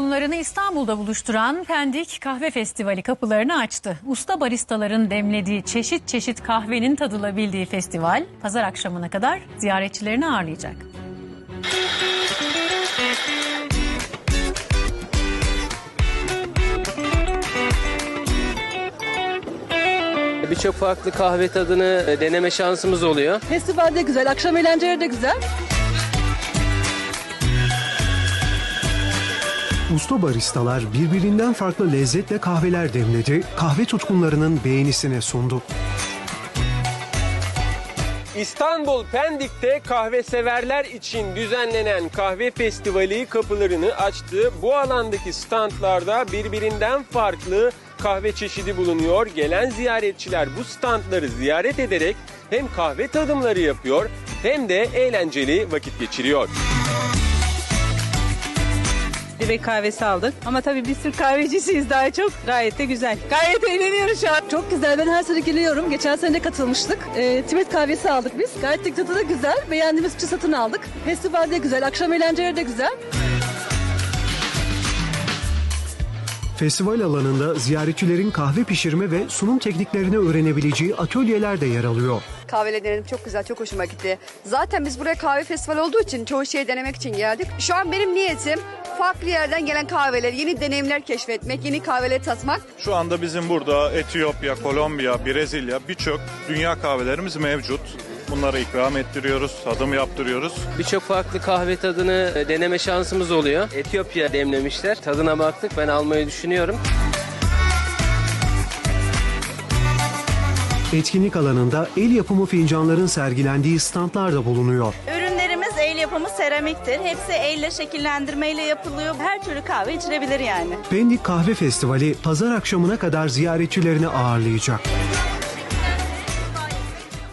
tutkunlarını İstanbul'da buluşturan Pendik Kahve Festivali kapılarını açtı. Usta baristaların demlediği çeşit çeşit kahvenin tadılabildiği festival pazar akşamına kadar ziyaretçilerini ağırlayacak. Birçok farklı kahve tadını e, deneme şansımız oluyor. Festival de güzel, akşam eğlenceleri de güzel. Usta baristalar birbirinden farklı lezzetle kahveler demledi, kahve tutkunlarının beğenisine sundu. İstanbul Pendik'te kahve severler için düzenlenen kahve festivali kapılarını açtı. Bu alandaki standlarda birbirinden farklı kahve çeşidi bulunuyor. Gelen ziyaretçiler bu standları ziyaret ederek hem kahve tadımları yapıyor hem de eğlenceli vakit geçiriyor. Dibek kahvesi aldık. Ama tabii biz Türk kahvecisiyiz daha çok. Gayet de güzel. Gayet eğleniyoruz şu an. Çok güzel, ben her sene geliyorum. Geçen sene de katılmıştık. Ee, Tibet kahvesi aldık biz. Gayet de tadı da güzel. Beğendiğimiz için satın aldık. Festival de güzel, akşam eğlenceleri de güzel. Festival alanında ziyaretçilerin kahve pişirme ve sunum tekniklerini öğrenebileceği atölyeler de yer alıyor. Kahveleri denedim çok güzel çok hoşuma gitti. Zaten biz buraya kahve festivali olduğu için çoğu şeyi denemek için geldik. Şu an benim niyetim farklı yerden gelen kahveleri, yeni deneyimler keşfetmek, yeni kahveleri tatmak. Şu anda bizim burada Etiyopya, Kolombiya, Brezilya birçok dünya kahvelerimiz mevcut. Bunları ikram ettiriyoruz, tadım yaptırıyoruz. Birçok farklı kahve tadını e, deneme şansımız oluyor. Etiyopya demlemişler. Tadına baktık. Ben almayı düşünüyorum. Etkinlik alanında el yapımı fincanların sergilendiği standlar da bulunuyor. El yapımı seramiktir. Hepsi elle şekillendirmeyle yapılıyor. Her türlü kahve içilebilir yani. Pendik Kahve Festivali pazar akşamına kadar ziyaretçilerini ağırlayacak.